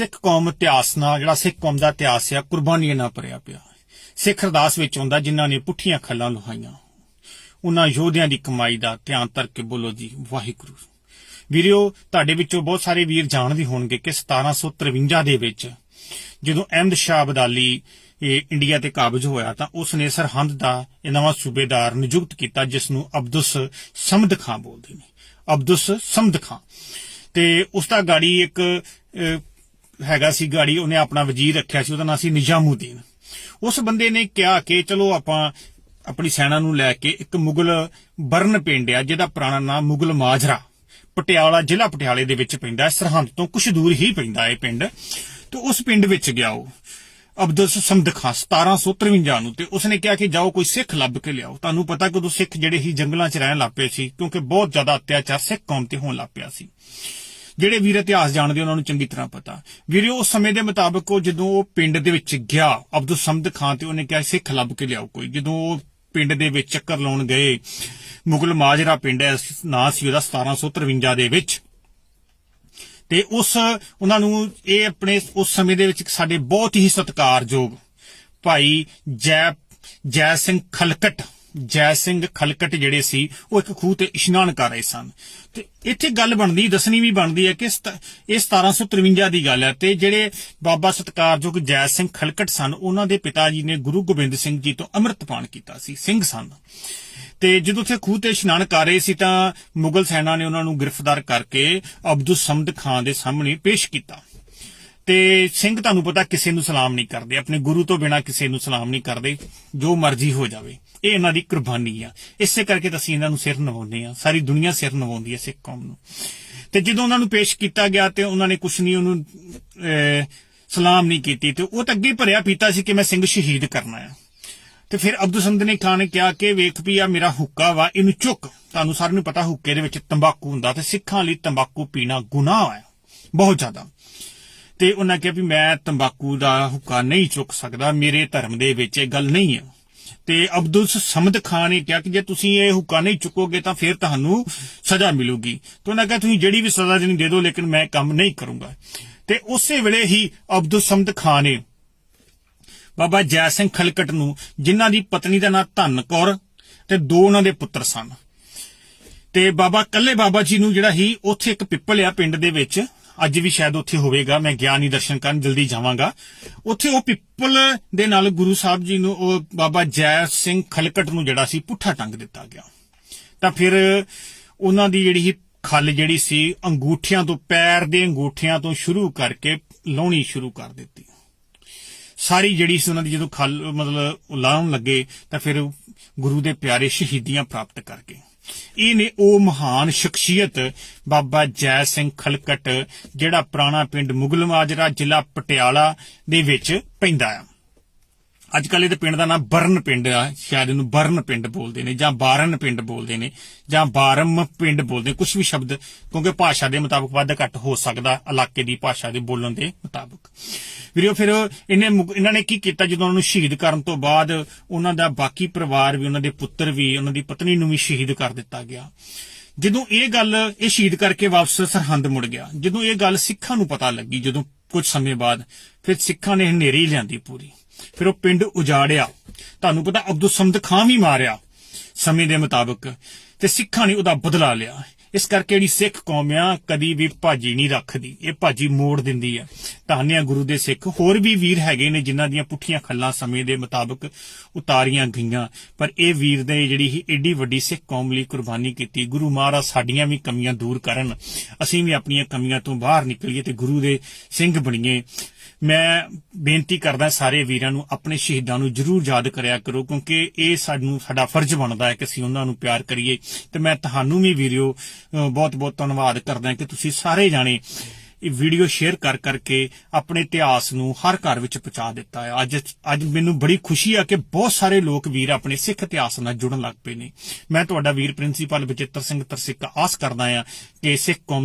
ਸਿੱਖ ਕੌਮ ਇਤਿਹਾਸ ਨਾਲ ਜਿਹੜਾ ਸਿੱਖ ਕੌਮ ਦਾ ਇਤਿਹਾਸ ਆ, ਕੁਰਬਾਨੀਆਂ ਨਾਲ ਭਰਿਆ ਪਿਆ। ਸਿੱਖ ਅਰਦਾਸ ਵਿੱਚ ਆਉਂਦਾ ਜਿਨ੍ਹਾਂ ਨੇ ਪੁੱਠੀਆਂ ਖੱਲਾਂ ਲੁਹਾਈਆਂ ਉਹਨਾਂ ਯੋਧਿਆਂ ਦੀ ਕਮਾਈ ਦਾ ਧਿਆਨ ਧਰ ਕੇ ਬੋਲੋ ਜੀ, ਵਾਹਿਗੁਰੂ। ਵੀਰਿਓ, ਤੁਹਾਡੇ ਵਿੱਚੋਂ ਬਹੁਤ ਸਾਰੇ ਵੀਰ ਜਾਣਦੇ ਹੋਣਗੇ ਕਿ 1753 ਦੇ ਵਿੱਚ ਜਦੋਂ ਅਹਿਮਦ ਸ਼ਾਹ ਅਬਦਾਲੀ ਇਹ ਇੰਡੀਆ ਤੇ ਕਾਬਜ ਹੋਇਆ ਤਾਂ ਉਸ ਨੇ ਸਰਹੰਦ ਦਾ ਇਹ ਨਵਾਂ ਸੂਬੇਦਾਰ ਨਿਯੁਕਤ ਕੀਤਾ ਜਿਸ ਨੂੰ ਅਬਦੁਸ ਸਮਦ ਖਾਂ ਬੋਲਦੇ ਨੇ। ਅਬਦੁਸ ਸਮਦ ਖਾਂ। ਤੇ ਉਸ ਦਾ ਗਾੜੀ ਇੱਕ ਹੈਗਾ ਸੀ ਗਾੜੀ, ਉਹਨੇ ਆਪਣਾ ਵਜ਼ੀਰ ਰੱਖਿਆ ਸੀ, ਉਹਦਾ ਨਾਮ ਸੀ ਨਿਜ਼ਾਮੂਦੀਨ। ਉਸ ਬੰਦੇ ਨੇ ਕਿਹਾ ਕਿ ਚਲੋ ਆਪਾਂ ਆਪਣੀ ਸੈਨਾ ਨੂੰ ਲੈ ਕੇ ਇੱਕ ਮੁਗਲ ਬਰਨ ਪਿੰਡ ਆ, ਜਿਹਦਾ ਪੁਰਾਣਾ ਨਾਮ ਮੁਗਲ ਮਾਜਰਾ, ਪਟਿਆਲਾ, ਜ਼ਿਲ੍ਹਾ ਪਟਿਆਲੇ ਦੇ ਵਿੱਚ ਪੈਂਦਾ ਹੈ, ਸਰਹੰਦ ਤੋਂ ਕੁਝ ਦੂਰ ਹੀ ਪੈਂਦਾ ਹੈ ਇਹ ਪਿੰਡ। ਤੇ ਉਸ ਪਿੰਡ ਵਿੱਚ ਗਿਆ ਉਹ, ਅਬਦੁਲ ਸਮਦ ਖਾਂ 1753 ਨੂੰ, ਤੇ ਉਸਨੇ ਕਿਹਾ ਕਿ ਜਾਓ ਕੋਈ ਸਿੱਖ ਲੱਭ ਕੇ ਲਿਆਓ। ਤੁਹਾਨੂੰ ਪਤਾ ਕਿ ਉਦੋਂ ਸਿੱਖ ਜਿਹੜੇ ਹੀ ਜੰਗਲਾਂ 'ਚ ਰਹਿਣ ਲੱਗ ਪਏ ਸੀ, ਕਿਉਂਕਿ ਬਹੁਤ ਜ਼ਿਆਦਾ ਅਤਿਆਚਾਰ ਸਿੱਖ ਕੌਮ ਤੇ ਹੋਣ ਲੱਗ ਪਿਆ ਸੀ। ਜਿਹੜੇ ਵੀਰ ਇਤਿਹਾਸ ਜਾਣਦੇ ਉਹਨਾਂ ਨੂੰ ਚੰਗੀ ਤਰ੍ਹਾਂ ਪਤਾ। ਵੀਰੇ ਉਸ ਸਮੇਂ ਦੇ ਮੁਤਾਬਕ ਉਹ ਜਦੋਂ ਉਹ ਪਿੰਡ ਦੇ ਵਿੱਚ ਗਿਆ, ਅਬਦੁਲ ਸਮਦ ਖਾਨ ਤੇ ਉਹਨੇ ਕਿਹਾ, ਸਿੱਖ ਲੱਭ ਕੇ ਲਿਆਓ ਕੋਈ। ਜਦੋਂ ਉਹ ਪਿੰਡ ਦੇ ਵਿੱਚ ਚੱਕਰ ਲਾਉਣ ਗਏ, ਮੁਗਲ ਮਾਜਰਾ ਪਿੰਡ ਹੈ ਨਾਂ ਸੀ ਉਹਦਾ 1753 ਦੇ ਵਿੱਚ। ਤੇ ਉਸ, ਉਹਨਾਂ ਨੂੰ ਇਹ ਆਪਣੇ ਉਸ ਸਮੇਂ ਦੇ ਵਿੱਚ ਸਾਡੇ ਬਹੁਤ ਹੀ ਸਤਿਕਾਰਯੋਗ ਭਾਈ ਜੈ ਜੈ ਸਿੰਘ ਖਲਕਟ ਜੈ ਸਿੰਘ ਖਲਕਟ ਜਿਹੜੇ ਸੀ, ਉਹ ਇੱਕ ਖੂਹ ਤੇ ਇਸ਼ਨਾਨ ਕਰ ਰਹੇ ਸਨ। ਤੇ ਇੱਥੇ ਗੱਲ ਬਣਦੀ, ਦੱਸਣੀ ਵੀ ਬਣਦੀ ਹੈ ਕਿ ਸਤ- ਇਹ 1753 ਦੀ ਗੱਲ ਹੈ ਤੇ ਜਿਹੜੇ ਬਾਬਾ ਸਤਕਾਰਯੋਗ ਜੈ ਸਿੰਘ ਖਲਕਟ ਸਨ, ਉਹਨਾਂ ਦੇ ਪਿਤਾ ਜੀ ਨੇ ਗੁਰੂ ਗੋਬਿੰਦ ਸਿੰਘ ਜੀ ਤੋਂ ਅੰਮ੍ਰਿਤਪਾਨ ਕੀਤਾ ਸੀ, ਸਿੰਘ ਸਨ। ਤੇ ਜਦੋਂ ਉੱਥੇ ਖੂਹ ਤੇ ਇਸ਼ਨਾਨ ਕਰ ਰਹੇ ਸੀ ਤਾਂ ਮੁਗਲ ਸੈਨਾ ਨੇ ਉਹਨਾਂ ਨੂੰ ਗ੍ਰਿਫਤਾਰ ਕਰਕੇ ਅਬਦੁਲ ਸਮਦ ਖਾਨ ਦੇ ਸਾਹਮਣੇ ਪੇਸ਼ ਕੀਤਾ। ਤੇ ਸਿੰਘ ਤੁਹਾਨੂੰ ਪਤਾ ਕਿਸੇ ਨੂੰ ਸਲਾਮ ਨਹੀਂ ਕਰਦੇ, ਆਪਣੇ ਗੁਰੂ ਤੋਂ ਬਿਨਾ ਕਿਸੇ ਨੂੰ ਸਲਾਮ ਨਹੀਂ ਕਰਦੇ, ਜੋ ਮਰਜ਼ੀ ਹੋ ਜਾਵੇ। ਇਹ ਇਹਨਾਂ ਦੀ ਕੁਰਬਾਨੀ ਆ। ਇਸੇ ਕਰਕੇ ਤਾਂ ਅਸੀਂ ਇਹਨਾਂ ਨੂੰ ਸਿਰ ਨਵਾਉਂਦੇ ਆ ਸਾਰੀ ਦੁਨੀਆ ਸਿਰ ਨਵਾਉਂਦੀ ਹੈ ਸਿੱਖ ਕੌਮ ਨੂੰ। ਤੇ ਜਦੋਂ ਉਹਨਾਂ ਨੂੰ ਪੇਸ਼ ਕੀਤਾ ਗਿਆ ਤੇ ਉਹਨਾਂ ਨੇ ਕੁਛ ਨਹੀਂ ਉਹਨੂੰ ਸਲਾਮ ਨਹੀਂ ਕੀਤੀ ਤੇ ਉਹ ਤਾਂ ਅੱਗੇ ਭਰਿਆ ਪੀਤਾ ਸੀ ਕਿ ਮੈਂ ਸਿੰਘ ਸ਼ਹੀਦ ਕਰਨਾ ਆ। ਤੇ ਫਿਰ ਅਬਦੁਲ ਸਮਦ ਨੇ ਖਾਨ ਨੇ ਕਿਹਾ ਕਿ ਵੇਖ ਵੀ ਆ ਮੇਰਾ ਹੁੱਕਾ ਵਾ, ਇਹਨੂੰ ਚੁੱਕ। ਤੁਹਾਨੂੰ ਸਾਰਿਆਂ ਨੂੰ ਪਤਾ ਹੁੱਕੇ ਦੇ ਵਿੱਚ ਤੰਬਾਕੂ ਹੁੰਦਾ ਤੇ ਸਿੱਖਾਂ ਲਈ ਤੰਬਾਕੂ ਪੀਣਾ ਗੁਨਾਹ ਹੈ ਬਹੁਤ ਜ਼ਿਆਦਾ। ਤੇ ਉਹਨਾਂ ਕਿਹਾ ਵੀ ਮੈਂ ਤੰਬਾਕੂ ਦਾ ਹੁੱਕਾ ਨਹੀਂ ਚੁੱਕ ਸਕਦਾ, ਮੇਰੇ ਧਰਮ ਦੇ ਵਿੱਚ ਇਹ ਗੱਲ ਨਹੀਂ ਹੈ। ਤੇ ਅਬਦੁਲ ਸਮਦ ਖਾਨ ਨੇ ਕਿਹਾ ਕਿ ਜੇ ਤੁਸੀਂ ਇਹ ਹੁੱਕਾ ਨਹੀਂ ਚੁੱਕੋਗੇ ਤਾਂ ਫਿਰ ਤੁਹਾਨੂੰ ਸਜ਼ਾ ਮਿਲੂਗੀ। ਤੇ ਉਹਨਾਂ ਕਿਹਾ, ਤੁਸੀਂ ਜਿਹੜੀ ਵੀ ਸਜ਼ਾ ਦੇਣੀ ਦੇ ਦਿਓ, ਲੇਕਿਨ ਮੈਂ ਕੰਮ ਨਹੀਂ ਕਰੂੰਗਾ। ਤੇ ਉਸੇ ਵੇਲੇ ਹੀ ਅਬਦੁਲ ਸਮਦ ਖਾਨ ਨੇ ਬਾਬਾ ਜੈ ਸਿੰਘ ਖਲਕਟ ਨੂੰ, ਜਿਨ੍ਹਾਂ ਦੀ ਪਤਨੀ ਦਾ ਨਾਂ ਧੰਨ ਕੌਰ ਤੇ ਦੋ ਉਹਨਾਂ ਦੇ ਪੁੱਤਰ ਸਨ। ਤੇ ਬਾਬਾ ਕੱਲੇ ਬਾਬਾ ਜੀ ਨੂੰ ਜਿਹੜਾ ਹੀ ਉੱਥੇ ਇੱਕ ਪਿੱਪਲ ਆ ਪਿੰਡ ਦੇ ਵਿੱਚ ਅੱਜ ਵੀ ਸ਼ਾਇਦ ਉੱਥੇ ਹੋਵੇਗਾ, ਮੈਂ ਗਿਆਨੀ ਦਰਸ਼ਨ ਕਰਨ, ਜਲਦੀ ਜਾਵਾਂਗਾ। ਉੱਥੇ ਉਹ ਪਿੱਪਲ ਦੇ ਨਾਲ ਗੁਰੂ ਸਾਹਿਬ ਜੀ ਨੂੰ, ਉਹ ਬਾਬਾ ਜੈ ਸਿੰਘ ਖਲਕਟ ਨੂੰ ਜਿਹੜਾ ਸੀ, ਪੁੱਠਾ ਟੰਗ ਦਿੱਤਾ ਗਿਆ। ਤਾਂ ਫਿਰ ਉਹਨਾਂ ਦੀ ਜਿਹੜੀ ਸੀ ਖੱਲ ਜਿਹੜੀ ਸੀ, ਅੰਗੂਠਿਆਂ ਤੋਂ, ਪੈਰ ਦੇ ਅੰਗੂਠਿਆਂ ਤੋਂ ਸ਼ੁਰੂ ਕਰਕੇ ਲਾਉਣੀ ਸ਼ੁਰੂ ਕਰ ਦਿੱਤੀ। ਸਾਰੀ ਜਿਹੜੀ ਸੀ ਉਹਨਾਂ ਦੀ ਜਦੋਂ ਖੱਲ, ਮਤਲਬ ਲਾਉਣ ਲੱਗੇ, ਤਾਂ ਫਿਰ ਗੁਰੂ ਦੇ ਪਿਆਰੇ ਸ਼ਹੀਦੀਆਂ ਪ੍ਰਾਪਤ ਕਰ ਗਏ ਇਹ ਨੇ ਉਹ ਮਹਾਨ ਸ਼ਖਸੀਅਤ ਬਾਬਾ ਜੈ ਸਿੰਘ ਖਲਕਟ, ਜਿਹੜਾ ਪੁਰਾਣਾ ਪਿੰਡ ਮੁਗਲ ਮਾਜਰਾ, ਜ਼ਿਲ੍ਹਾ ਪਟਿਆਲਾ ਦੇ ਵਿੱਚ ਪੈਂਦਾ ਆ। ਅੱਜ ਕੱਲ ਇਹਦੇ ਪਿੰਡ ਦਾ ਨਾਮ ਬਰਨ ਪਿੰਡ ਆ। ਸ਼ਾਇਦ ਇਹਨੂੰ ਬਰਨ ਪਿੰਡ ਬੋਲਦੇ ਨੇ ਜਾਂ ਬਾਰਨ ਪਿੰਡ ਬੋਲਦੇ ਨੇ ਜਾਂ ਬਾਰਮ ਪਿੰਡ ਬੋਲਦੇ ਕੁਝ ਵੀ ਸ਼ਬਦ, ਕਿਉਂਕਿ ਭਾਸ਼ਾ ਦੇ ਮੁਤਾਬਕ ਵੱਧ ਘੱਟ ਹੋ ਸਕਦਾ ਇਲਾਕੇ ਦੀ ਭਾਸ਼ਾ ਦੇ ਬੋਲਣ ਦੇ ਮੁਤਾਬਕ। ਵੀਰੋ, ਫਿਰ ਇਹਨੇ ਇਹਨਾਂ ਨੇ ਕੀ ਕੀਤਾ ਜਦੋਂ ਉਹਨਾਂ ਨੂੰ ਸ਼ਹੀਦ ਕਰਨ ਤੋਂ ਬਾਅਦ ਉਹਨਾਂ ਦਾ ਬਾਕੀ ਪਰਿਵਾਰ ਵੀ, ਉਹਨਾਂ ਦੇ ਪੁੱਤਰ ਵੀ, ਉਹਨਾਂ ਦੀ ਪਤਨੀ ਨੂੰ ਵੀ ਸ਼ਹੀਦ ਕਰ ਦਿੱਤਾ ਗਿਆ। ਜਦੋਂ ਇਹ ਗੱਲ, ਇਹ ਸ਼ਹੀਦ ਕਰਕੇ ਵਾਪਸ ਸਰਹੰਦ ਮੁੜ ਗਿਆ। ਜਦੋਂ ਇਹ ਗੱਲ ਸਿੱਖਾਂ ਨੂੰ ਪਤਾ ਲੱਗੀ, ਜਦੋਂ ਕੁਝ ਸਮੇਂ ਬਾਅਦ, ਫਿਰ ਸਿੱਖਾਂ ਨੇ ਹਨੇਰੀ ਲਿਆਂਦੀ ਪੂਰੀ। ਫਿਰ ਉਹ ਪਿੰਡ ਉਜਾੜਿਆ। ਤੁਹਾਨੂੰ ਪਤਾ ਅਬਦੁਲ ਸਮਦ ਖਾਨ ਵੀ ਮਾਰਿਆ ਸਮੇਂ ਦੇ ਮੁਤਾਬਕ ਤੇ ਸਿੱਖਾਂ ਨੇ ਉਹਦਾ ਬਦਲਾ ਲਿਆ। ਇਸ ਕਰਕੇ ਜਿਹੜੀ ਸਿੱਖ ਕੌਮ ਆ, ਕਦੀ ਵੀ ਭਾਜੀ ਨਹੀਂ ਰੱਖਦੀ। ਇਹ ਭਾਜੀ ਮੋੜ ਦਿੰਦੀ ਆ। ਧੰਨਿਆ ਗੁਰੂ ਦੇ ਸਿੱਖ। ਹੋਰ ਵੀ ਵੀਰ ਹੈਗੇ ਨੇ ਜਿਨ੍ਹਾਂ ਦੀਆਂ ਪੁੱਠੀਆਂ ਖੱਲਾਂ ਸਮੇਂ ਦੇ ਮੁਤਾਬਕ ਉਤਾਰੀਆਂ ਗਈਆਂ। ਪਰ ਇਹ ਵੀਰ ਨੇ ਜਿਹੜੀ ਹੀ ਏਡੀ ਵੱਡੀ ਸਿੱਖ ਕੌਮ ਲਈ ਕੁਰਬਾਨੀ ਕੀਤੀ। ਗੁਰੂ ਮਹਾਰਾਜ ਸਾਡੀਆਂ ਵੀ ਕਮੀਆਂ ਦੂਰ ਕਰਨ। ਅਸੀਂ ਵੀ ਆਪਣੀਆਂ ਕਮੀਆਂ ਤੋਂ ਬਾਹਰ ਨਿਕਲੀਏ ਤੇ ਗੁਰੂ ਦੇ ਸਿੰਘ ਬਣੀਏ। ਮੈਂ ਬੇਨਤੀ ਕਰਦਾ ਸਾਰੇ ਵੀਰਾਂ ਨੂੰ, ਆਪਣੇ ਸ਼ਹੀਦਾਂ ਨੂੰ ਜਰੂਰ ਯਾਦ ਕਰਿਆ ਕਰੋ, ਕਿਉਂਕਿ ਇਹ ਸਾਨੂੰ, ਸਾਡਾ ਫਰਜ਼ ਬਣਦਾ ਹੈ ਕਿ ਅਸੀਂ ਉਹਨਾਂ ਨੂੰ ਪਿਆਰ ਕਰੀਏ। ਤੇ ਮੈਂ ਤੁਹਾਨੂੰ ਵੀ ਵੀਰਿਓ ਬਹੁਤ ਬਹੁਤ ਧੰਨਵਾਦ ਕਰਦਾ ਕਿ ਤੁਸੀਂ ਸਾਰੇ ਜਾਣੇ ਇਹ ਵੀਡੀਓ ਸ਼ੇਅਰ ਕਰ ਕਰਕੇ ਆਪਣੇ ਇਤਿਹਾਸ ਨੂੰ ਹਰ ਘਰ ਵਿੱਚ ਪਹੁੰਚਾ ਦਿੱਤਾ ਹੈ। ਅੱਜ ਅੱਜ ਮੈਨੂੰ ਬੜੀ ਖੁਸ਼ੀ ਆ ਕਿ ਬਹੁਤ ਸਾਰੇ ਲੋਕ ਵੀਰ ਆਪਣੇ ਸਿੱਖ ਇਤਿਹਾਸ ਨਾਲ ਜੁੜਨ ਲੱਗ ਪਏ ਨੇ। ਮੈਂ ਤੁਹਾਡਾ ਵੀਰ ਪ੍ਰਿੰਸੀਪਲ ਬਚਿੱਤਰ ਸਿੰਘ ਤਰਸਿੱਕਾ ਆਸ ਕਰਦਾ ਆ ਕਿ ਸਿੱਖ ਕੌਮ